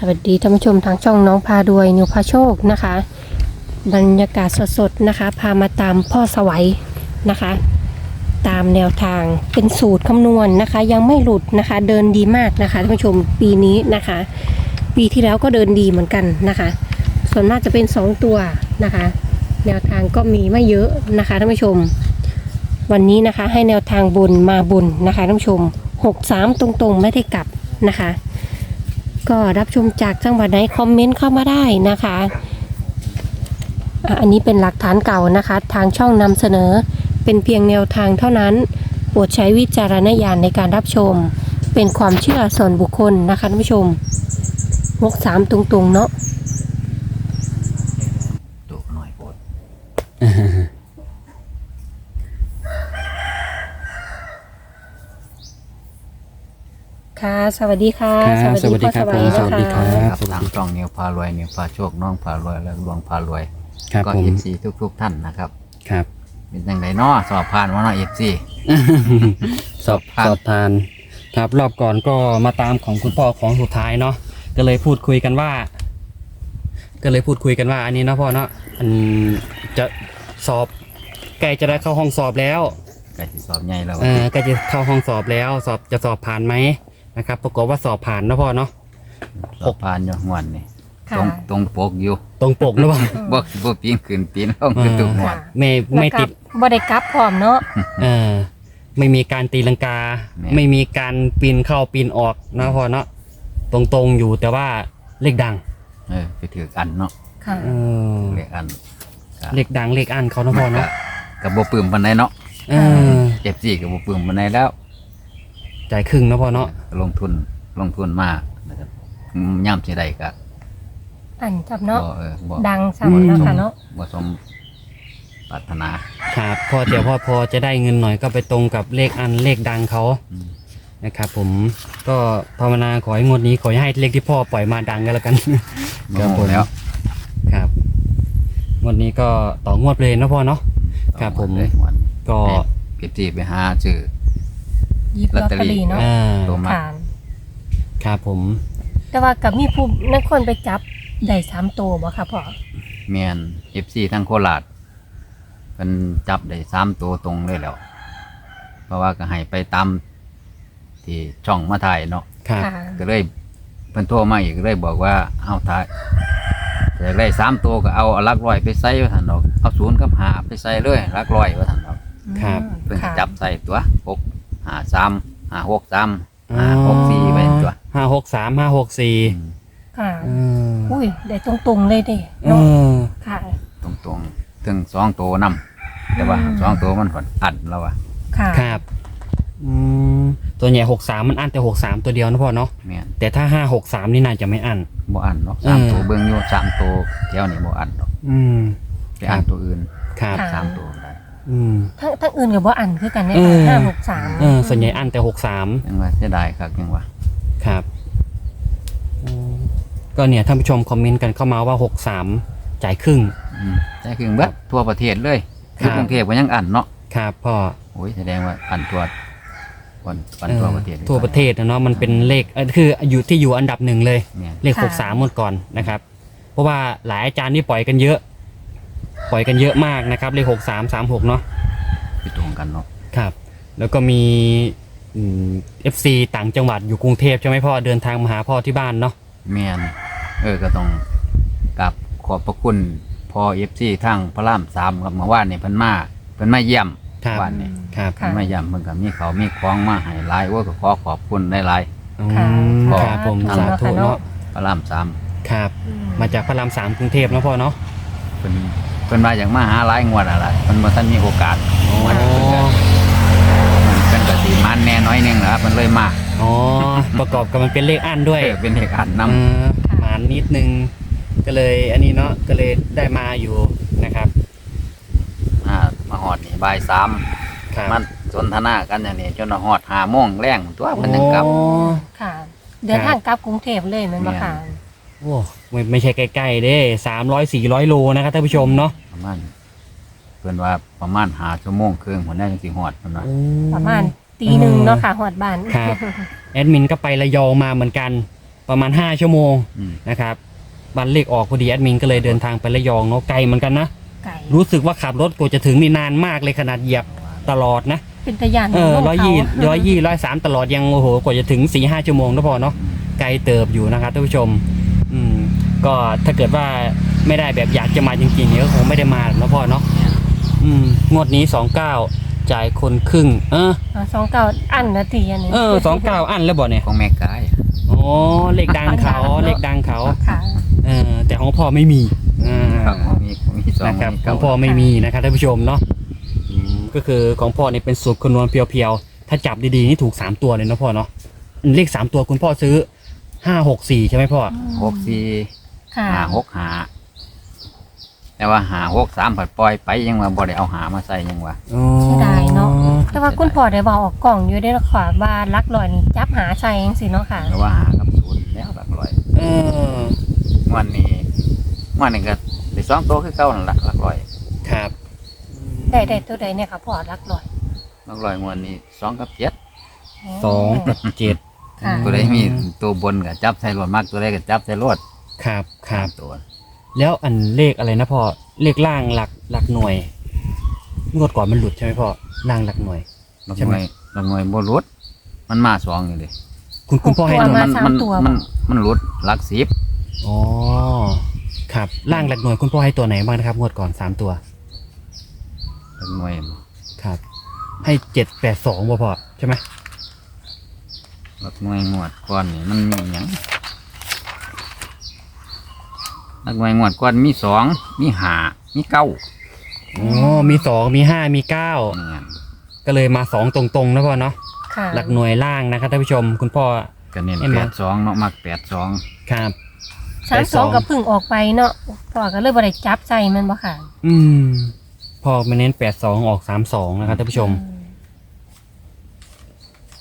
สวัสดีท่านผู้ชมทางช่องน้องพาด้วยนิวพาโชคนะคะ บรรยากาศสดๆนะคะ พามาตามพ่อสวัยนะคะ ตามแนวทางเป็นสูตรคำนวณนะคะ ยังไม่หลุดนะคะ เดินดีมากนะคะท่านผู้ชมปีนี้นะคะ ปีที่แล้วก็เดินดีเหมือนกันนะคะ ส่วนมากจะเป็น 2 ตัวนะคะ แนวทางก็มีไม่เยอะนะคะท่านผู้ชม วันนี้นะคะให้แนวทางบนมาบนนะคะท่านผู้ชม 63 ตรงๆ ไม่ได้กลับนะคะ ก็รับชมจากจังหวัดไหนคอมเมนต์เข้ามาได้นะคะอันนี้เป็นหลักฐานเก่านะคะ ทางช่องนำเสนอเป็นเพียงแนวทางเท่านั้นโปรดใช้วิจารณญาณในการรับชม เป็นความเชื่อส่วนบุคคลนะคะท่านผู้ชมงกสามตรงๆเนาะ ตุหน่อยโปด ค่ะ สวัสดีค่ะครับสวัสดีครับพ่อผมสวัสดีครันะะบครับทางช่องเนียวพารวยเนียวพาโชคน้องพารวยและดวงพารวย ครับก็ผมเอฟซีทุก ๆ ท่านนะครับ ครับ เป็นยังไงเนาะสอบผ่านว่าเนาะเอฟซี สอบครับ สอบทาน ครับรอบก่อนก็มาตามของคุณพ่อของสุดท้ายเนาะก็เลยพูดคุยกันว่า ก็เลยพูดคุยกันว่า อันนี้เนาะพ่อเนาะอันจะสอบใกล้จะได้เข้าห้องสอบแล้วใกล้สิสอบใหญ่แล้วเออใกล้จะเข้าห้องสอบแล้ว สอบจะสอบผ่านไหม นะครับปรากฏว่าสอบผ่านเนาะพ่อเนาะ สอบผ่านอยู่งวนนี่ค่ะตรงตรงปกอยู่ตรงปกหรือเปล่าบ่บ่ปีนขึ้นปีนลงคือตุกงวค่ะนไม่ไม่ติดบ่ได้กลับพร้อมเนาะ เออไม่มีการตีลังกา แม่ ไม่มีการปีนเข้าปีนออกนะพ่อเนาะตรงๆอยู่แต่ว่าเลขดังเออไปถืออันเนาะค่ะ เออเรียกอันเลขดังเลขอันเขานะพ่อก็เนาะกับบ่ปลื้มปานใดเนาะเออเอฟซีกับบ่ปลื้มปานใดแล้ว จ่ายครึ่งนะพ่อเนาะลงทุนลงทุนมากนะครับย่ำสิได้ก็อันจับเนาะบ่เออบ่ดังสำเนาะค่ะเนาะบ่สมปรารถนาครับพ่อเดี๋ยวพ่อพอจะได้เงินหน่อยก็ไปตรงกับเลขอันเลขดังเขาอืมนะครับผมก็ภาวนาขอให้งวดนี้ขอให้เลขที่พ่อปล่อยมาดังกันแล้วกันครับผม แล้วครับงวดนี้ก็ต่องวดเลยนะพ่อเนาะ ครับผมเลยวันก็ เก็บที่ไปหาซื้อห ยิบลอตเตอรี่เนาะอ่าตัวมาค่ะครับผม แต่ว่ากับมีผู้นักคนไปจับได้สามตัวบ่ค่ะพ่อแมนเอฟซีทั้งโคราชเป็นจับได้สามตัวตรงเลยแล้ว เพราะว่าก็ให้ไปตามที่ช่องมาถ่ายเนาะครับ ค่ะก็เลยเพิ่นโทรมาอีกก็เลยบอกว่าเอาถ่ายอยากได้สามตัวก็เอาหลักร้อยไปใส่ว่าท่านดอกเอาศูนย์กับหาไปใส่เลยหลักร้อยว่าท่านดอกครับเพิ่นก็ค่ะจับใส่ตัวหก หาสามหาหกสามหาหกสี่ไปตัวห้าหกสามห้าหกสี่อืมค่ะอืมอุ้ย ได้ตรงๆเลยเด้เอเนาะอค่ะ ตรงตรงๆถึงสองตัวนำแต่ว่าอืม สองตัวมันผ่อนอัดแล้วว่ะค่ะ ครับอืมตัวใหญ่หกสามมันอันแต่หกสามตัวเดียวนะพ่อเนาะแม่นแต่ถ้าห้าหกสามนี่น่าจะไม่อัน บ่อันเนาะสามเออ ตัวเบิ่งอยู่สามตัวแถวนี้บ่อันดอกอืม ไปอันตัวอื่นครับ ค่ะ สามตัวได้ อืมทั้งทั้งอื่นกับบ่อันคือกันเนี่ยเออห้าหกสามเออส่วนใหญ่อันแต่หกสามยังว่าเสียดายครับยังว่าครับอืมก็เนี่ยท่านผู้ชมคอมเมนต์กันเข้ามาว่าหกสามจ่ายครึ่ง อืมแต่คือเบิดทั่วประเทศเลยครับคือกรุงเทพก็ยังอันเนาะครับพ่อโอ้ยแสดงว่าอันทั่ววันวันเออทั่วประเทศทั่วประเทศนะเนาะมันเป็นเลขเอ่อคืออยู่ที่อยู่อันดับหนึ่งเลย เนี่ยเลขหกสามหมดก่อนนะครับ เพราะว่าหลายอาจารย์นี่ปล่อยกันเยอะ ปล่อยกันเยอะมากนะครับเลขหกสามสามหกเนาะคือตรงกันเนาะครับ แล้วก็มีเอฟซีต่างจังหวัดอยู่กรุงเทพใช่ไหมพ่อเดินทางมาหาพ่อที่บ้านเนาะแม่นเออก็ต้องกราบขอบพระคุณพอเอฟซีทั้งพระรามสามกับเมื่อวานนี่เพิ่นมาเพิ่นมาเยี่ยมครับวันนี้ครับค่ะไม่ย้ำเพิ่นก็มีเขาวมีของมาให้หลายว่าก็ขอขอบคุณได้หลายอืมค่ะครับผมขอบสาคุณธุค่ะเนาะเนาะพระรามสามครับอืมาจากพระรามสามกรุงเทพนะพ่อเนาะเพิ่น เพิ่นมาอย่างมาหาหลายงวดอะไรเพิ่นบ่ทันมีโอกาสอ๋อวันนี้เพิ่นก็เพิ่นก็สิมันแน่น้อยหนึงแหละครับเพิ่นเลยมาอ๋อ ประกอบกับมันเป็นเลขอันด้วยเออเป็นเอกอันนำเออหมานนิดนึง ก็เลยอันนี้เนาะก็เลยได้มาอยู่นะครับอ่ามาฮอดนี่บ่ายสามครับมันสนทนากันอย่างนี้จนฮอด5โมงแรงตัวเพิ่นยังกลับ อ๋อ ค่ะ เดินทางกลับกรุงเทพเลยแมันบ่ค่ะโอ้ไม่ไม่ใช่ใกล้ๆเด้สามร้อยสี่ร้อยโลนะครับท่านผู้ชมเนาะประมาณเพิ่นว่าประมาณ5ชั่วโมงครึ่งหัวหน้าจังสิฮอดเพิ่นว่าประมาณตีหนึ่งเนาะค่ะหอดบ้านครับแอดมินก็ไประยองมาเหมือนกัน ประมาณ5ชั่วโมงอืมนะครับบันเลขออกพอดีแอดมินก็เลยเดินทางไประยองเนาะไกลเหมือนกันนะ ไก่รู้สึกว่าขับรถกว่าจะถึงนี่นานมากเลยขนาดเหยียบตลอดนะเป็นตะยานเออลงร้อยเขายี่ร้อยยี่ร้อยสามตลอดยังโอ้โหกว่าจะถึงสี่ห้าชั่วโมงนะพอเนาะไกลเติบอยู่นะครับท่านผู้ชมอืม ก็ถ้าเกิดว่าไม่ได้แบบอยากจะมาจริงๆเนี่ยก็คงไม่ได้มาหรอกนะพ่อเนาะอืมงวดนี้สองเก้าจ่ายคนครึ่ง เออสองเก้าอันนาทีอันนี้เออสองเก้าอันแล้วบ่เนี่ยของแม่กายโอ้เลขดังเขาเลขดังเขาค่ะเออแต่ของพ่อไม่มีอ่าครับของมีของมีสองนะครับมีขเก้าองพ่อไม่มีนะครับท่านผู้ชมเนาะอืมก็คือของพ่อเนี่ยเป็นสูตรคำนวณเพียวๆ ถ้าจับดีๆนี่ถูกสามตัวเลยนะพ่อเนาะเลขสามตัวคุณพ่อซื้อห้าหกสี่ใช่ไหมพ่อหกสี่ ค่ะ หาหกหาแต่ว่าหาหกสามผัดปล่อยไปยังว่าบ่ได้เอาหามาใส่ยังว่าอ๋อเสียดายเนาะ แต่ว่าคุณพ่อได้บอกออกกล่องอยู่ได้แล้วค่ะว่าลักลอยนี่จับหาใช่ยังสิเนาะค่ะ แต่ว่าหากับศูนย์แล้วหลักร้อยเออวันนี้วันนี้ก็ได้สองตัวคือเก่านั่นละหลักร้อยครับได้ได้ตัวใดเนี่ยค่ะพ่อลักลอยหลักร้อยงวันนี้สองกับเจ็ดสองกับเจ็ดค่ะ ตัวใดมีตัวบนก็จับใส่รถมากตัวใดก็จับใส่รถ ครับครับตัวแล้วอันเลขอะไรนะพ่อเลขล่างหลักหลักหน่วยงวดก่อนมันหลุดใช่ไหมพ่อล่างหลักหน่วยหลักใช่หไหม น่วยหลักหน่วยบ่รุดมันมาสองอยู่เลยคุณคุณพ่อให้หหกน่วยมามัสามมัตัวมันมันรุดหลักสิบอ๋อครับล่างหลักหน่วยคุณพ่อให้ตัวไหนบ้างนะครับงวดก่อนสามตัวหลักหน่วยครับ ให้เจ็ดแปดสองพอใช่ไหมหลักหน่วยงวดก้อนนี่มันมีหยังห ลักหน่วยงวดก้อนมีสองมีหามีเก้าอ๋อมีสองมีห้ามีเก้าเนี่ยก็เลยมาสองตรงๆนะพ่อเนาะค่ะหลักหน่วยล่างนะครับท่านผู้ชมคุณพ่อ ก็เน้นเห็นไหมแปดสองเนาะมักแปดสองครับ สามสองกับพึ่งออกไปเนาะพ่อก็เลยบ่ได้จับใจมันบ่ค่ะอืมพ่อมาเน้นแปดสองออกสามสองนะครับท่านผู้ชม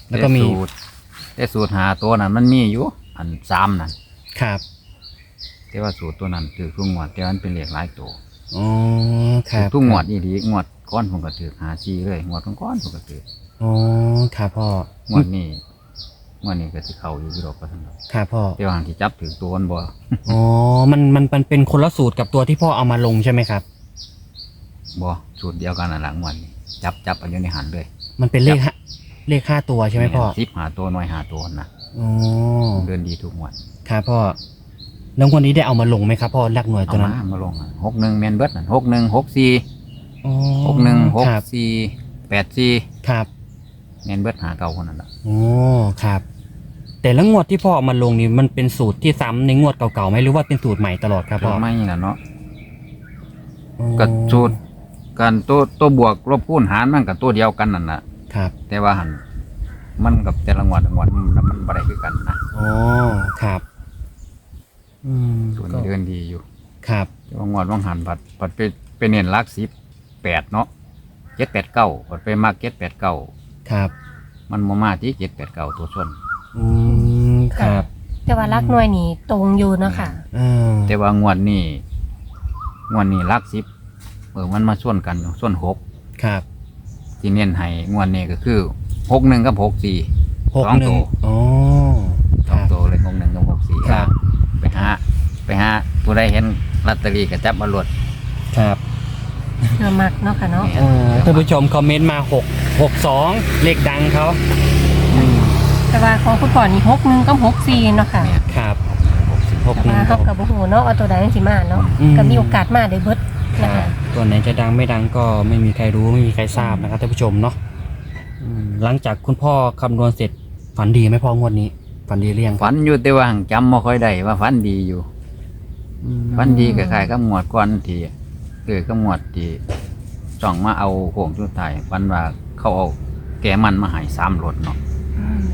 แล้วก็มีแต่สูตรแต่สูตรหาตัวนั้นมันมีอยู่อันสามนั่นครับ แต่ว่าสูตรตัวนั้นถือทุกงวดแต่ว่ามันเป็นเลขหลายตัวอ๋อคถืรัอบทุกงวดอีดีงวดก้อนผมก็ถือหาซีเลยงวดก้อนๆผมก็ถืออ๋อครับพ่องวดนี้งวดนี้ก็สิเข้าอยู่ที่ดอกก็ทั้งนั้นครับพ่อแต่ว่าหางที่จับถือตัวมันบ่อ๋อมันมันมันเป็นคนละสูตรกับตัวที่พ่อเอามาลงใช่ไหมครับบ่สูตรเดียวกันนั่นหลังวันนี้จับจับเอาอยู่ในหันเลย มันเป็นเลขห้าเลขห้าตัวใช่ไหมพ่อสิบหาตัวหน่วยหาตัวนะอ๋อเดินดีทุกงวดครับพ่อ แล้ววันนี้ได้เอามาลงไหมครับพ่อหลักหน่วยเอาตัวนั้มานมาลงหกหนึ่งเมนเบิร์ดนั่นหกหนึ่งหกสี่อ๋อหกหนึ่งหกครับสี่แปดสี่ครับเมนเบิร์ดหาเก่าคนนั้นละโอ้ครับ แต่ละงวดที่พ่อเอามาลงนี่มันเป็นสูตรที่ซ้ำในงวดเก่าๆไหมหรือว่าเป็นสูตรใหม่ตลอดครับสูพ่ตอรไม่น่ะเนาะอ๋อก็สูตรการตัวตัวบวกลบคูณหารมันกับตัวเดียวกันนั่นแหละครับแต่ว่าหันมันกับแต่ละงวดละงวดมันมันบ่ได้คือกันนะอ๋อครับ อืมส่วนก็นี้เดินดีอยู่ครับแต่ว่างวดว่างหันผัดผัดไปไปเน้นหลักสิบแปดเนาะเจ็ดแปดเก้าผัดไปมากเจ็ดแปดเก้าครับมันมามาที่เจ็ดแปดเก้าตัวส่วน อืมครับแต่ว่าลักหน่วยนี่ตรงอยู่เนาะค่ะ อ่าแต่ว่างวดนี้งวดนี้หลักสิบเออมันมาส่วนกันอยู่ส่วนหกครับที่เน้นให้งวดนี้ก็คือหกหนึ่งกับหกสี่ หกสองหนึ่ตังว อ๋อสองตัวเลยหกหนึ่งกับหกสี่ครับไปหา ไปหาผู้ใดเห็นลอตเตอรี่ก็จับมาลดครับเพื่อมักเนาะค่ะเนาะเนี่ยเอ่อท่านผู้ชมคอมเมนต์มาหกหกสองเลขดังเขาอืมแต่ว่าของคุณพ่อนี่หกหนึ่งกับหกสี่เนาะค่ะเนี่ยครับ หกสี่หก แต่หนึ่งว่าเขากับโอ้โหเนาะเอาตัวใดสิมาเนาะอืม ก็มีโอกาสมาได้เบิดคนะรับคะ ตัวไหนจะดังไม่ดังก็ไม่มีใครรู้ไม่มีใครทราบนะครับท่านผู้ชมเนาะอืมหลังจากคุณพ่อคำนวณเสร็จฝันดีไหมพ่องวดนี้ ฝันดีเรียงฝันอยู่แต่ว่าหั้นจำไม่ค่อยได้ว่าฝันดีอยู่ ฝันดีกับใครก็หมวดก่อนทีเออก็หมวดทีจ่องมาเอาโค้งชุดไทายฝันว่าเขาเอาแกมันมาใหายสามรถเนาะ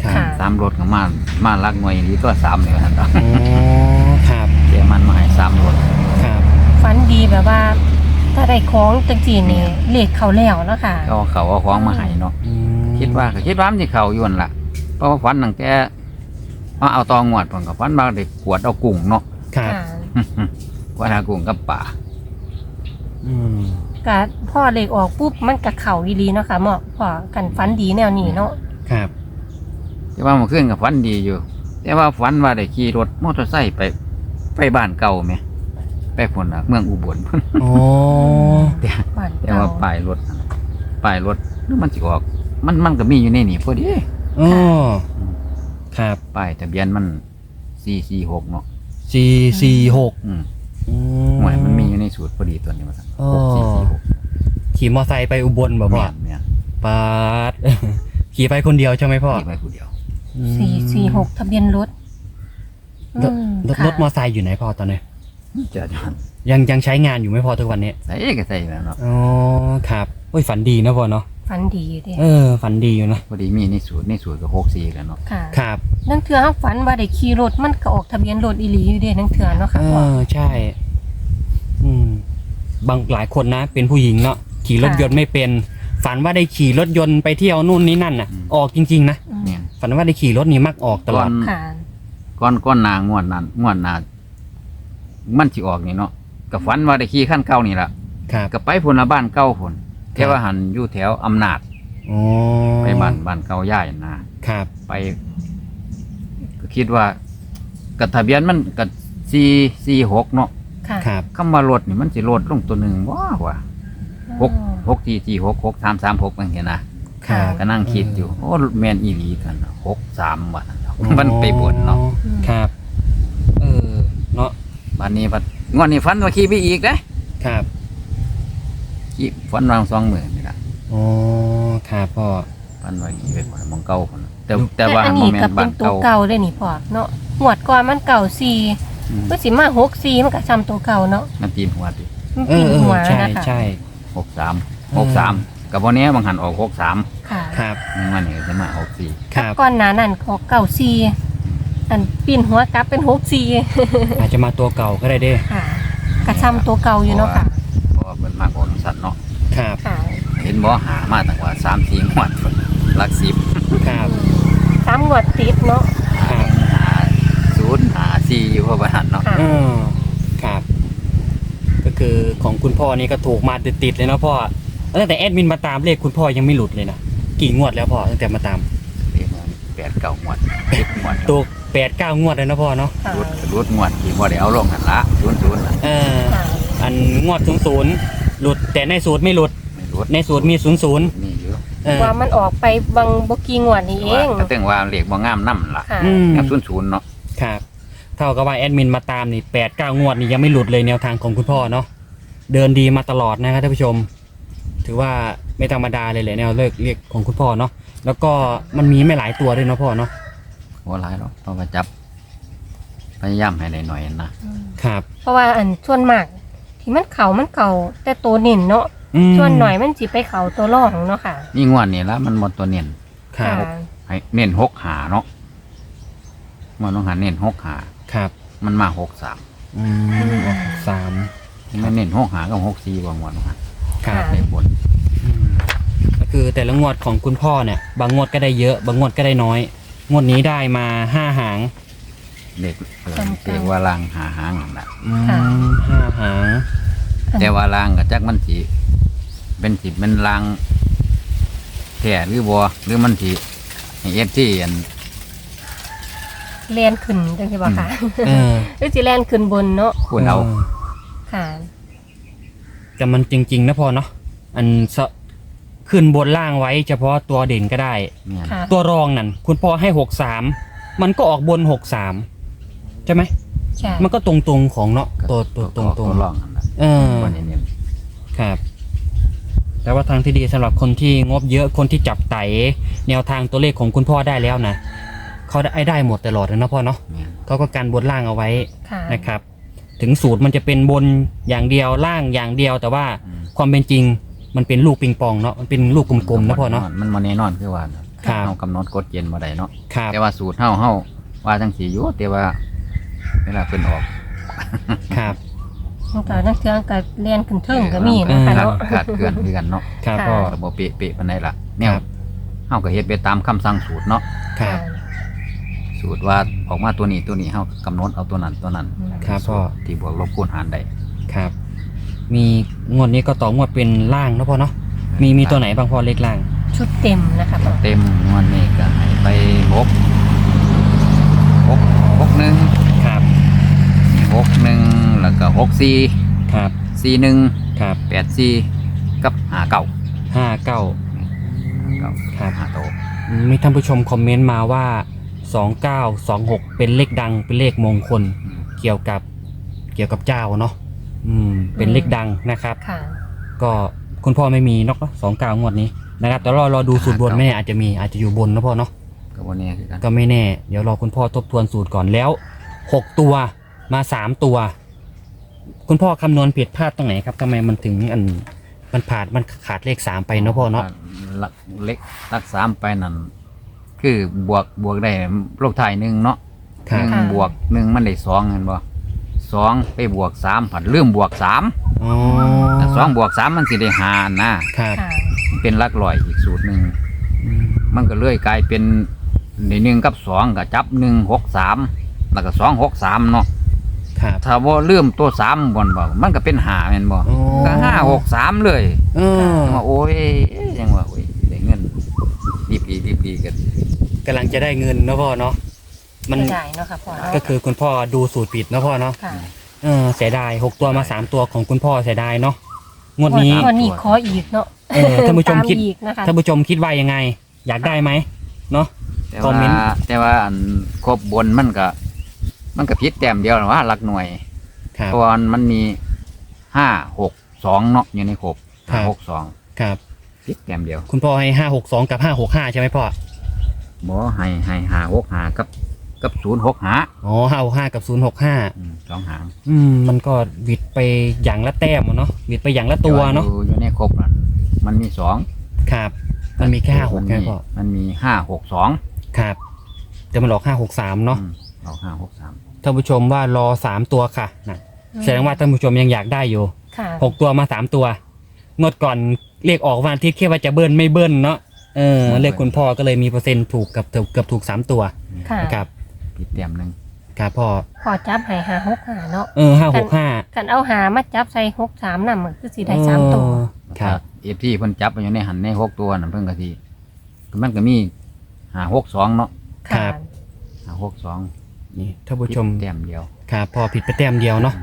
ครับค่ะสามรถก็มามาลักหน่วยนี้ตัวสามเนี่ยท่านต่ออ๋อครับแกมันมาใหายสามรถครับ ฝันดีแบบว่า ถ้าได้ของจังจีนี่เลขเขาแล้วเนาะค่ะก็เอาเขาเอาของมาใหายเนาะ อืมคิดว่าก็คิดว่ามันจะเขาอยู่นั่นล่ะ เพราะว่าฝันตั้งแต่มาเอาตองวดผมกับฝันว่าเด็กขวดเอากุ้งเนาะครับ ค่ะข วดเอากุ้งกับป่าอืมก็พ่อเลขออกปุ๊บมันกับเข่าอีหลีเนาะค่ะเหมาะพ่อกันฝันดีแนวนี้เนาะครับที่ว่ามันขึ้นกับฝันดีอยู่ แต่ว่าฝันว่าได้ขี่รถมอเตอร์ไซค์ไปไปบ้านเก่าไหมไปพุ่นน่ะเมืองอุบลพุ่นโอ้แต่บ้านแต่เก่าว่าป้ายรถน่ะป้ายรถนึกมันสิออก มันมันก็มีอยู่ในนี่พอดี โอ้ ครับ ป้ายทะเบียนมันสี่สี่หกเนาะ สี่สี่หกอืมอืหวยมันมีอยู่ในสูตรพอดีตัวนี้มาสั่งอ๋อหกสี่สี่หกขี่มอไซค์ไปอุบลบ่พ่อแม่นแม่นปาด ขี่ไปคนเดียวใช่ไหมพ่อขี่ไปผู้เดียวอืมสี่สี่หกทะเบียนรถรถอืมรถค่ะรถมอไซค์อยู่ไหนพ่อตอนนี้จะจอนยังยังใช้งานอยู่ไหมพ่อทุกวันนี้ ใส่ก็ใส่แล้วเนาะอ๋อครับโอ้ยฝันดีนะพ่อเนาะ ฝันดีอยู่เด้เออ ฝันดีอยู่นะพอดีมีในสูตรในสูตรก็หกสี่แล้วเนาะค่ะครับนั่งเถื่อฮักฝันว่าได้ขี่รถมันก็ออกทะเบียนรถอีหลีอยู่เด้นั่งเถื่อเนาะค่ะเอพ่อ อใช่ อืม บางหลายคนนะ เป็นผู้หญิงเนาะขี่รถยนต์ไม่เป็น ฝันว่าได้ขี่รถยนต์ไปเที่ยวนู่นนี่นั่นน่ะ ออกจริงๆนะอืมเนี่ยฝันว่าได้ขี่รถนี่มักออกตลอดค่ะก้อนก้อนหนางวดนั้นงวดหนามันสิออกนี่เนาะก็ฝันว่าได้ขี่ขั้นเก่านี่ล่ะครับก็ไปพุ่นละบ้านเก่าพุ่น แค่ว่าหันอยู่แถวอำนาจอ๋อไปบ้านบ้านเก่าย่ายนาครับ ไปก็คิดว่ากับทะเบียนมันกับสี่สี่หกเนาะค่ะครับคำว่ารถนี่มันสิลดลงตัวหนึ่งว้าวว่ะหกอืมหกสี่สี่หกหกสามสามหกมันเห็นนะครับก็นั่งคิดอยู่โอ้แมนอีหลีกันหกสามว่ะมันไปบนเนาะครับ เออเนาะบันนี้พัดงวดนี้ฟันว่าขี่ไปอีกเด้ครับ ขี่ฟันวางสองหมื่นนี่ละอ๋อครับพ่อฟันว่าขี่ไปคนมองเก่าคนน่ะแต่แต่ว่าอันโมนี้เมนก็ต์เป็บ้านนตัวเก่าเก่าได้นี่พ่อเนาะหวดก่อนมันเก่าสี่อืมก็สิมาหกสี่มันก็จำตัวเก่าเนาะมันตีนหัวติมันเอปีอนเออหัวใช่นะคะใช่ หกสามหกสามกับวันนี้บางหันออกหกสามค่ะครับ มันนี่ก็จะมาหกสี่ครับ ก่อนหน้านั้นก็เก่าสี่อันปีนหัวกลับเป็นหกสี่อาจจะมาตัวเก่าก็ได้เด้ ค่ะกระชำตัวเก่าอยู่เนาะค่ะ บ่หามาตั้งว่าสามสี่งวดหลักสิบครับสามหวดติดเนาะครับหาศูนย์หาสี่อยู่เพราะว่าหันเนาะค่ะเออครับ ก็คือของคุณพ่อนี่ก็ถูกมาติดๆเลยเนาะพ่อตั้งแต่แอดมินมาตามเลขคุณพ่อยังไม่หลุดเลยนะกี่งวดแล้วพ่อตั้งแต่มาตามเรียกว่าแปดเก้างวดสิบงวดตัวแปดเก้างวดเลยนะพ่อเนาะค่ะรุดรุดงวดที่บ่ได้เอาลงหันละศูนย์ศูนย์น่ะเออ ค่ะอันงวดศูนย์ศูนย์หลุดแต่ในสูตรไม่หลุด ไม่รุดในสูตรมีศูนย์ศูนย์นี่อยู่เออ ว่ามันออกไปบางบกีงวดนี่เอว่างก็ตึงว่าเลขบ่งามนํล่ะค่ะอืมแอบศูนย์ศูนย์เนาะครับ เท่ากับว่าแอดมินมาตามนี่แปดเก้างวดนี่ยังไม่หลุดเลยแนวทางของคุณพ่อเนาะเดินดีมาตลอดนะครับท่านผู้ชม ถือว่าไม่ธรรมดาเลยแหละแนวเลิกเรียกของคุณพ่อเนาะแล้วก็มันมีไม่หลายตัวด้วยเนาะพ่อเนาะบ่หลายหรอกต้องมาจับ พยายามให้ได้หน่อยนะครับ เพราะว่าอันส่วนมาก ที่มันเข่ามันเก่าแต่ตัวเน่นเนาะ อืมส่วนหน่อยมันจิไปเข่าตัวร่องเนาะค่ะนี่งวดนี่ละมันหมดตัวเน้นครับค่ะให้เน้นหกหาเนาะมันต้องหาเน้นหกหาครับมันมาหกสามอืมออกสามไม่เน้นหกหากับหกสี่บางวันนะครับในบนอืมก็คือแต่ละงวดของคุณพ่อเนี่ย บางงวดก็ได้เยอะ บางงวดก็ได้น้อย งวดนี้ได้มาห้าหางเด็กเออจำๆเด็กว่าลางหาหางนั่นแหละอืมห้าหาง แต่ว่าลางกับจักมันสี เป็นสีเป็นลางแท่หรือบัวหรือมันสีเอฟที่อันเลียนขึ้นจังซี่บ่ค่ะ เออหรือสิแล่นขึ้นบนเนาะคุณเอาค่ะ แต่มันจริง ๆ นะพ่อเนาะอันสะขึ้นบนล่างไว้เฉพาะตัวเด่นก็ได้ เนี่ยค่ะ ตัวรองนั่นคุณพ่อให้หกสามมันก็ออกบนหกสามใช่ไหม ใช่มันก็ตรงๆของเนาะตัวตัวตรงตรงตัวร่องนั่นแหละเออวันนี้เนี่ยครับ แต่ว่าทางที่ดีสำหรับคนที่งบเยอะคนที่จับไต่แนวทางตัวเลขของคุณพ่อได้แล้วนะเขาได้ได้หมดตลอดเลยนะพ่อเนาะเนี่ยเขาก็การบนล่างเอาไว้ค่ะนะครับ ถึงสูตรมันจะเป็นบนอย่างเดียวล่างอย่างเดียว แต่ว่าอืมความเป็นจริงมันเป็นลูกปิงปองเนาะมันเป็นลูกกลมๆนะพ่อเนาะมันมาแน่นอนคือว่าครับเฮากำหนดกฎเกณฑ์มาได้เนาะครับแต่ว่าสูตรเฮาเฮาว่าจังสีอยู่แต่ว่าเวลาเพิ่นออกครับมัน นักเครื่องก็เรียนขึ้นเทิงก็มีนะครับขาดเกินคือกันเนาะครับพ่อ ค่ะ บ่เปะเปะปานใดล่ะแนวครับ เฮาก็เฮ็ดไปตามคำสั่งสูตรเนาะครับ สูตรว่าออกมาตัวนี้ตัวนี้เฮากำหนดเอาตัวนั้นตัวนั้นครับพ่อที่บวกลบคูณหารได้ครับ มีงวดนี้ก็ต่องวดเป็นล่างเนอะพ่อเนาะ มีมีตัวไหนบางพ่อเล็กล่าง ชุดเต็มนะคะพ่อเต็มงวดนี้ก็ใไปหกหกหกนึ่งครับหกหนึ่งแล้วก็หกสี่ ครับ สี่หนึ่งครับแปดสี่กับหาเก่าห้าเก้าเก่าครับหาโตอืมมีท่านผู้ชมคอมเมนต์มาว่า 2926 เป็นเลขดังเป็นเลขมงคลอืมเกี่ยวกับเกี่ยวกับเจ้าเนาะอืมเป็นเลขดังนะครับ ค่ะ ก็คุณพ่อไม่มีเนกเนาะสองเก้างวดนี้นะครับแต่รอรอดูสูตรบนไม่แน่อาจจะมีอาจจะอยู่บนนะพ่อเนาะก็วันนี้คือกันก็ไม่แน่ เดี๋ยวรอคุณพ่อทบทวนสูตรก่อนแล้วหกตัวมาสามตัว คุณพ่อคำนวณผิดพลาดตรงไหนครับทำไมมันถึงอันมันผ่านมันขาดเลขสามไปเนาะพ่อเนาะลักเล็กลักสามไปนั่นคือบวกบวกได้ลบถ่ายหนึ่งเนาะครัหบนึ่งค่ะบวกหนึ่งมันได้สองเห็นบ่สองไปบวกสามผัดลืมบวกสามอ๋อแต่สองบวกสามมันสิได้หานะครับค่ะเป็นหลักร้อยอีกสูตรหนึ่งอืมมันก็เลยกลายเป็นในหนึ่งกับสองก็จับหนึ่งหกสามแล้วก็สองหกสามเนาะ ครับ ถ้าว่าลืมตัวสามบนบ่มันก็เป็นหาแม่นบ่อ๋อ ก็ห้าหกสามเลยเออยังว่าโอ้ยยังว่าโอ้ยได้เงินดีปีดีปีกันกำลังจะได้เงินเนาะพ่อเนาะมันไม่ได้เนาะค่ะพ่อเนาะก็คือคุณพ่อดูสูตรผิดเนาะพ่อเนาะค่ะเออเสียดายหกตัวมาสามตัวของคุณพ่อเสียดายเนาะงวดนี้วันนี้ขออีกเนาะเออท่านผู้ชมคิด ตอีกนะคะท่านผู้ชมคิดว่ายังไง อยากได้ไหมเนาะ แต่คอมว่าเมนต์แต่ว่าอันครบบนมันก็ มันก็ผิดแต้มเดียวหรอว่าหลักหน่วยครับเพราะว่ามันมีห้าหกสองเนาะอยู่ในครบครับหกสองครับผิดแต้มเดียว คุณพ่อให้ห้าหกสองกับห้าหกห้าใช่ไหมพ่อบ่ให้ให้หาหกหากับกับศูนย์หกหาอ๋อห้าหกห้ากับศูนย์หกห้าอืมสองหางอืมมันก็วิดไปอย่างละแต้มอะเนาะวิดไปอย่างละตัวเนาะอยู่อยู่ในครบนั่นมันมีสองครับ มันมีแค่ห้าหกมันแค่มีพ่อมันมีห้าหกสองครับแต่มันออกห้าหกสามเนาะอืม เอาห้าหกสามท่านผู้ชมว่ารอสามตัวค่ะนะแสดงว่าท่านผู้ชมยังอยากได้อยู่ค่ะหกตัวมาสามตัวงวดก่อนเรียกออกวันอาที่แค่ว่าจะเบิ้ลไม่เบิ้ลเนาะเออเลขคุณพ่อก็เลยมีเปอร์เซ็นต์ถูกกับเกือบถูกสามตัวค่ะนะครับผิดแต้มหนึ่งครับพ่อพอจับให้หาหกหาเนาะเออห้าหกห้ากันเอาหามาจับใส่หกสามน่ะมันคือสีได้สามตัวครับเอฟที่เพิ่นจับไปอยู่ในหันในหกตัวนั่นเพิ่นก็ทีมันก็มีหาหกสองเนาะครัค่ะบหาหกสอง นี่ท่านผู้ชมผิดแต้มเดียวครับพอผิดไปแต้มเดียวเนาะ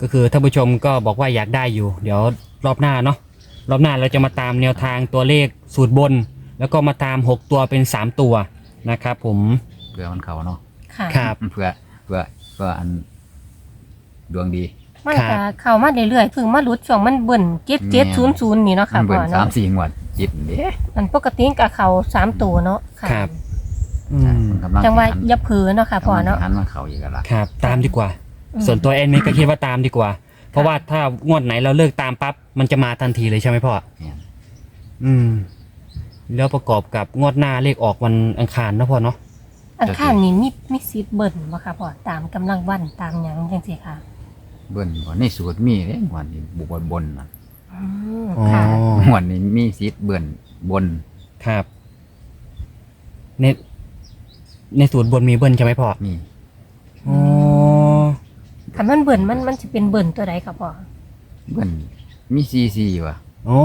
ก็คือท่านผู้ชมก็บอกว่าอยากได้อยู่ เดี๋ยวรอบหน้าเนาะรอบหน้าเราจะมาตามแนวทางตัวเลขสูตรบน แล้วก็มาตามหกตัวเป็นสามตัวนะครับผมเพื่อมันเขาเนาะค่ะครับเพื่อเพื่อเพื่ออันดวงดี มันครัก็บเข้ามาเรื่อยๆเพิ่งมาหลุดช่วงมันเบิ่นเจ็ดเจ็ดศูนย์ศูนย์นี่เนาะค่ะมันพ่เบิ่อนสาเนาะมสี่งวดจิตเด้มันปกติกับเขาสามตัวเนาะค่ะครับ อืมมันกำลังจังว่าหันอย่าเผือเนาะค่ะพ่อเนาะกำลังหันมาเขาอีกแล้วล่ะครับ ตามดีกว่า อืม ส่วนตัวแอนมินก็คิดว่าตามดีกว่า เพราะว่าถ้างวดไหนเราเลิกตามปั๊บมันจะมาทันทีเลยใช่ไหมพ่อเนี่ยอืม แล้วประกอบกับงวดหน้าเลขออกวันอังคารนะพ่อเนาะอันข้างนี้มีมีซีดเบิ่นบ่ค่ะพ่อตามกำลังวันตามหยังจังซี่ค่ะ เบิ่นบ่ในสูตรมีเด้งวดนี้บุบนบนน่ะอืมอ๋อค่ะงวดนี้มีสิทธิ์เบิ่นบนครับ ใน ในสูตรบนมีเบิ้ลใช่ไหมพ่อมีอ๋อคันมันเบิ่นมันมันสิเป็นเบิ่นตัวใดค่ะพ่อเบิ่นมีซีซีว่ะโอ้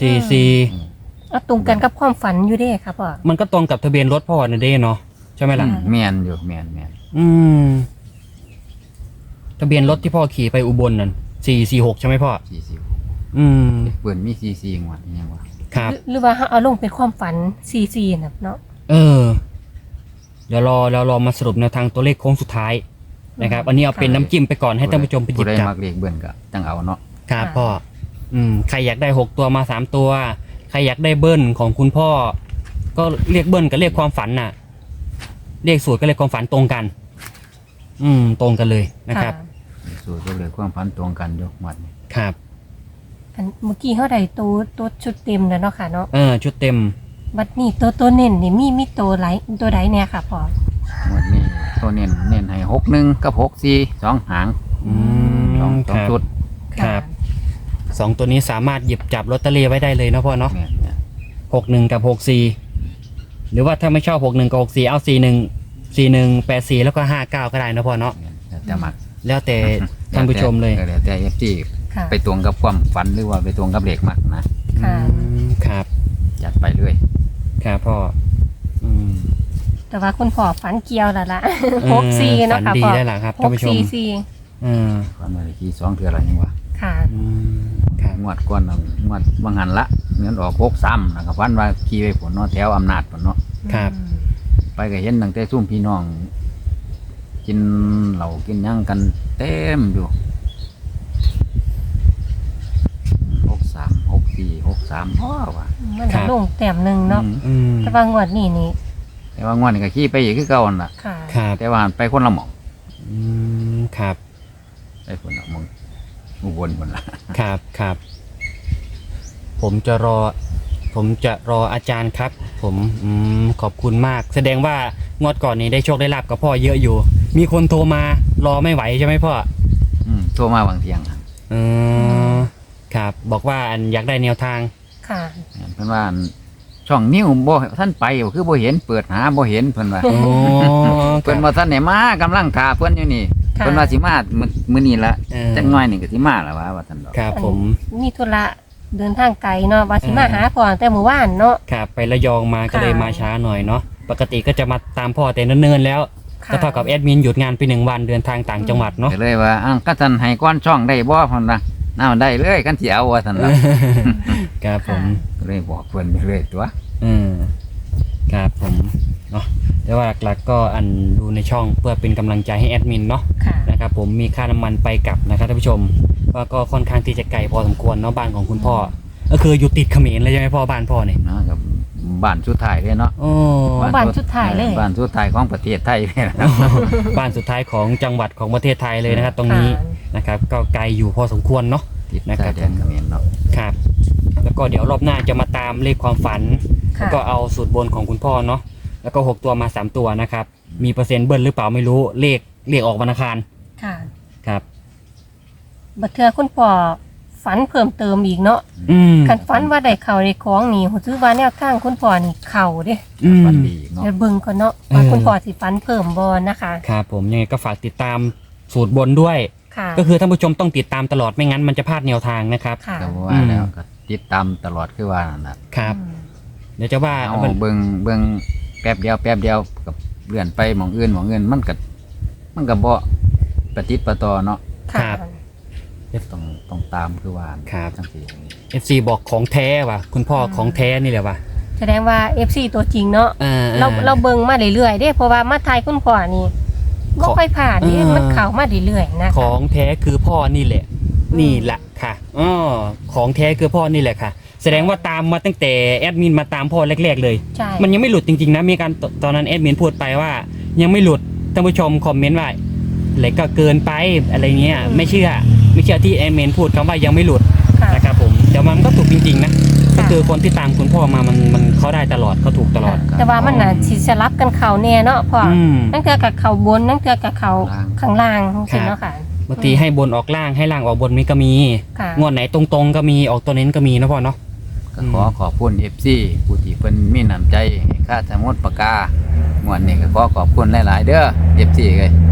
ซีซีอืมเอาตรงกันกับความฝันอยู่เด้ค่ะพ่อมันก็ตรงกับทะเบียนรถพ่อนะเด้เนาะใช่ไหมล่ะอืแม่นอยู่แม่นแม่นอืม ทะเบียนรถที่พ่อขี่ไปอุบลนั่นสี่สี่หกใช่ไหมพ่อ ซีซีอืม เบิ่นมีซีซีงวดนี้ยังวะครับ หรือหรือว่าเอาลงเป็นความฝันซีๆน่ะเนาะ เออเดี๋ยวรอเรารอมาสรุปแนวทางตัวเลขโค้งสุดท้ายนะครับ อันนี้เอาเป็นน้ำจิ้มไปก่อนให้ท่านผู้ชมไปหยิผู้บใดจับมักเลขเบิ่นก็จังเอาเนาะครับพ่ออืมใครอยากได้หกตัวมาสามตัว ใครอยากได้เบิ้ลของคุณพ่อ ก็เรียกเบิ้ลกับเรียกความฝันน่ะ เรียกสูตรก็เรียกความฝันตรงกัน อืม ตรงกันเลยนะครับ สูตรก็เลยความพันตรงกันอยู่หมดนี่ครับ อันเมื่อกี้เขาได้ตัวตัวชุดเต็มแล้วเนาะค่ะเนาะเออชุดเต็ม บัดนี้ตัวตัวเน้นนี่มีมีตัวไหลตัวใดเนี่ยค่ะพ่อหมดนี้ตัวเน้นเน้นให้หกหนึ่งกับหกสี่สองหางอืมสองสคองรับชุดครับ สองตัวนี้สามารถหยิบจับลอตเตอรี่ไว้ได้เลยเนาะพ่อเนาะแม่นแม่นหกหนึ่งกับหกสี่หรือว่าถ้าไม่ชอบหกหนึ่งกับหกสี่เอาสี่หนึ่งสี่หนึ่งแปดสี่แล้วก็ห้าเก้าก็ได้นะพ่อเนาะแม่นแล้วแต่มักแล้วแต่ท่านผู้ชมเลยแล้วแต่เอฟซีค่ะ ไปตรงกับความฝันหรือว่าไปตรงกับเลขมักนะ ค่ะ อืมครับ จัดไปเรื่อย ครับพ่ออืมแต่ว่าคุณพ่อฝันเกี่ยวแล้วล่ะเออหกสี่เนาะค่ะฝันดีพ่อได้ล่ะครับหท่านกผู้ชมสี่สี่ออืมฝันว่าได้ขี่สองเทื่ออะไรยังวะค่ะอืมครับงวดก่อนน่ะงวดบางหันละเงินออกหกซ้ำนะครับฝันว่าขี่ไปผลเนาะแถวอำนาจผลเนาะครับไปก็เห็นตั้งแต่ซุ่มพี่น้อง กินเหล้ากินหยังกันเต็มอยู่หกสามหกสี่หกสามพ่อว่ะ มันจะลงแต้มหนึ่งเนาะอืมอืมแต่ว่างวดนี้นี่แต่ว่างวดนี้ก็ขี่ไปอีกคือเก่านั่นล่ะ ค่ะครับแต่ว่าไปคนละหม่องอืมครับไปคนละหม่องอุบลคนละครับครับ ผมจะรอ ผมจะรออาจารย์ครับ ผมอืมขอบคุณมาก แสดงว่างวดก่อนนี้ได้โชคได้ลาบกับพ่อเยอะอยู่ มีคนโทรมารอไม่ไหวใช่ไหมพ่อ อืมโทรมาบางเทียงครับอืมครับ บอกว่าอันอยากได้แนวทาง ค่ะ เพิ่นว่าช่องนิ้วบ่ท่านไปคือบ่เห็นเปิดหาบ่เห็นเพิ่นว่า โอ้คเพิ่นรับว่าท่านไหนมากำลังท่าเพิ่นอยู่นี่ค่ะ เพิ่นว่าสิมามื้อมื้อนี้ละเออจักหน่อยนี่ก็สิมาแล้วว่าว่าท่านดอกครับผมมีธุระเดินทางไกลเนาะว่าสิมาอืมหาก่อนแต่เมื่อวานเนาะ ครับไประยองมาก็เลยค่ะ มาช้าหน่อยเนาะปกติก็จะมาตามพ่อแต่เนิ่นๆแล้วค่ะก็เท่ากับแอดมินหยุดงานไปหนึ่งวันเดินทางต่างจังหวัดเนาะก็เลยว่าอ้าวก็ท่านให้ก้อนช่องได้บ่เพิ่นว่า น้าได้เลยกันสิเอาว่าท่านดอกครับผมก็เลยบอกเพิ่นไปเลยตัวอืมครับผมเนาะแต่ว่าหลักๆก็อันดูในช่องเพื่อเป็นกำลังใจให้แอดมินเนาะค่ะ นะครับผมมีค่าน้ำมันไปกลับนะครับท่านผู้ชมว่าก็ค่อนข้างที่จะไกลพอสมควรเนาะบ้านของคุณพ่อ ก็คืออยู่ติดเขมรเลยใช่ไหมพ่อบ้านพ่อเนี่ยเนาะกับบ้านสุดท้ายเลยเนาะโอ้บ้านสุดท้ายเลย บ้านสุดท้ายของประเทศไทยเลยนะ บ้านสุดท้ายของจังหวัดของประเทศไทยเลยนะครับตรงนี้ ค่ะ นะครับ ก็ไกลอยู่พอสมควรเนาะ ติดชายแดนเขมรเนาะ ครับ แล้วก็เดี๋ยวรอบหน้าจะมาตามเลขความฝัน ค่ะ แล้วก็เอาสูตรบนของคุณพ่อเนาะ แล้วก็ 6 ตัวมา 3 ตัวนะครับ มีเปอร์เซ็นต์เบิ้ลหรือเปล่าไม่รู้ เลขเลขออกวันอังคารค่ะครับ บัดเทือคุณพ่อฝันเพิ่มเติมอีกเนาะอืมคันฝันว่าได้เข่าได้ของนี่หูซื้อว่าแนวทางคุณพ่อนี่เข่าเด้อืมฝันดีเนาะ เดี๋ยวเบิ่งก่อนเนาะเออว่าคุณพ่อสิฝันเพิ่มบ่นะคะ ครับผมยังไงก็ฝากติดตามสูตรบนด้วย ค่ะก็คือท่านผู้ชมต้องติดตามตลอดไม่งั้นมันจะพลาดแนวทางนะครับ ค่ะก็ว่าแล้วก็ติดตามตลอดคือว่านั่นน่ะครับ อืมเดี๋ยวจะว่าเอามันเบิ่งเบิ่งแป๊บเดียวแป๊บเดียวกับเลื่อนไปหมองอื่นหมองอื่นมันก็มันก็บ่ประติดประต่อเนาะค่ะ ต้องต้องตามคือว่าครับ จังซี่ FC บอกของแท้ว่ะคุณพ่อของแท้นี่แหละว่ะแสดงว่า FC ตัวจริงเนาะออเราเราเบิ่งมาเรื่อยๆเด้เพราะว่ามาทายคุณพ่อนี่ บ่ค่อยผ่านนี่เออมันเข้ามาเรื่อยๆนะขคะองแท้คือพ่อนี่แหละ นี่แหละค่ะอ๋อของแท้คือพ่อนี่แหละค่ะ แสดงว่าตามมาตั้งแต่แอดมินมาตามพ่อแรก ๆ เลยใช่มันยังไม่หลุดจริงๆนะมีการตตอนนั้นแอดมินพูดไปว่า ยังไม่หลุดท่านผู้ชมคอมเมนต์ว่าอะไรก็เกินไปอะไรเงี้ยไม่เชื่อไม่เชื่อที่แอดมินพูดคำว่ายังไม่หลุดค่ะนะครับผมแต่มันก็ถูกจริงๆนะก็ คือคนที่ตามคุณพ่อมามันมันเขาได้ตลอดเขาถูกตลอด แต่ว่ามันน่ะสิสลับกันเข้าแน่เนาะพ่อออืมนั่นคือกับเข้าบนนั่นคือกับเข้าข้างล่างจริงๆเนาะค่ะบางทีให้บนออกล่างให้ล่างออกบนนี่ก็มี ค่ะ งวดไหนตรงๆก็มีออกตัวเน้นก็มีนะพ่อเนาะ ก็ขอขอบคุณ FC ผู้ที่เพิ่นมีน้ำใจให้ค่าสมุดปากกางวดนี้ก็ขอขอบคุณหลาย ๆ เด้อ FC เอ้ยค่ะ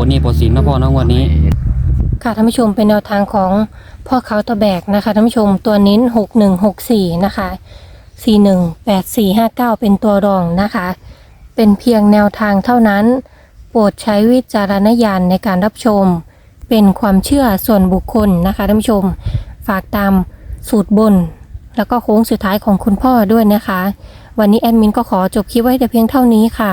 ค่ะให้ได้ผลนี่ผลสินนะพ่อนะงวันนี้ ค่ะท่านผู้ชมเป็นแนวทางของพ่อเขาตะแบกนะคะท่านผู้ชมตัวเน้นหกหนึ่งหกสี่นะคะสี่หนึ่งแปดสี่ห้าเก้าเป็นตัวรองนะคะ เป็นเพียงแนวทางเท่านั้น โปรดใช้วิจารณญาณในการรับชม เป็นความเชื่อส่วนบุคคลนะคะท่านผู้ชม ฝากตามสูตรบน แล้วก็โค้งสุดท้ายของคุณพ่อด้วยนะคะ วันนี้แอดมินก็ขอจบคลิปไว้แต่เพียงเท่านี้ค่ะ